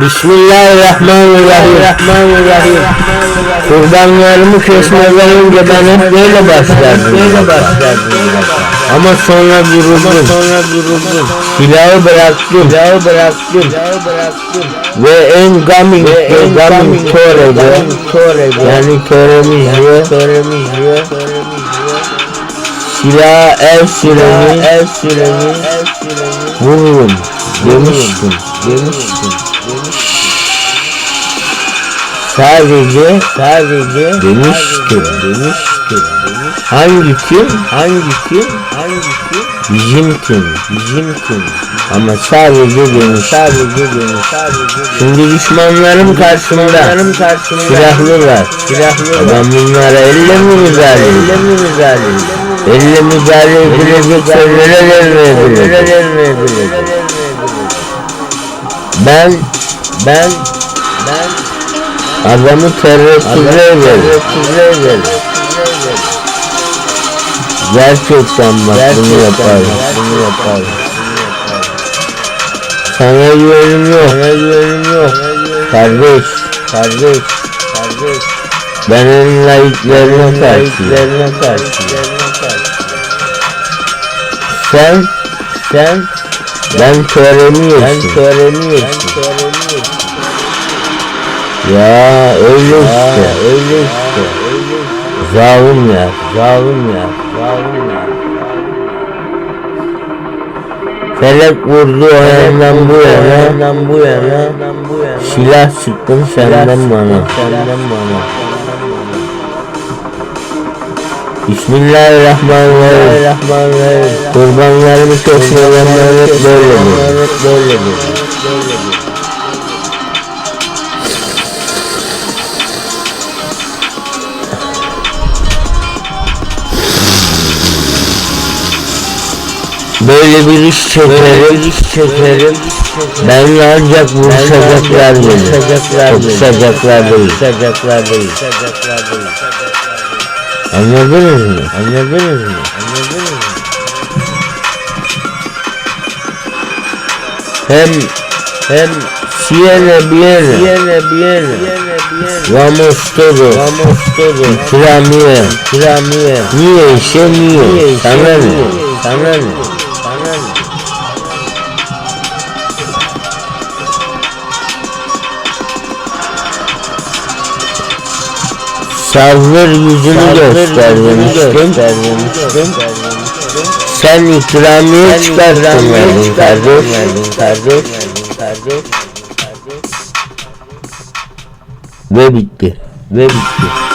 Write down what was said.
Bismillahirrahmanirrahim. Rahmanirrahim. Kurbanlarımı kesmeden önce ben hep böyle başlardım. Böyle başlardım. Ama sonra duruldum. Sonra duruldum. Silahı bıraktım. Silahı bıraktım. Silahı bıraktım. Ve en gamin, ve en gamin Kore'de, yani Kore'mizde, Kore'mizde, silah el süreni, el süreni, vururum demiştim, demiştim. Sadece, sadece demiştim, demiştim. Hangi kim? Hangi kim? Hangi kim? Bizim kim? Bizim kim? Ama sadece demiş. Sadece demiş. Sadece Şimdi düşmanlarım karşımda. Karşımda. Silahlılar. Silahlılar. Ben bunlara elle mi müdahale? Elle mi müdahale? Elle müdahale edilecek sözlere vermeyebilir. Ben, ben, ben adamı terörsüzlüğe verir. Terörsüzlüğe verir. Gerçekten bak bunu yaparım. Bunu yaparım. Sana güvenim yok. Sana güvenim yok. Kardeş. Kardeş. Kardeş. Ben en layıklarına karşıyım. Sen, sen, ben töremi yesin. Ben töremi yesin. Ya öyle işte, öyle işte. Zalim ya, zalim ya, zalim ya. Felek vurdu o yandan bu yana, yandan bu yana, silah sıktım senden bana, senden bana. Bismillahirrahmanirrahim. Kurbanlarımı kesmeyenler hep böyledir. Böyledir. Böyle bir iş çekerim, iş çekerim. Ben ancak vuruşacaklar beni. Tokuşacaklar değil. Tokuşacaklar değil. Anladınız mı? Anladınız mı? Anladınız mı? Hem hem Siene Biene Vamos todo Vamos todo İkramiye. İkramiye. Niye işe niye Sana ne? Sana ne? Sana ne Savur yüzünü göster demiştim. Sen ikramiye çıkarttın verdin kardeş. Ve bitti. Ve bitti.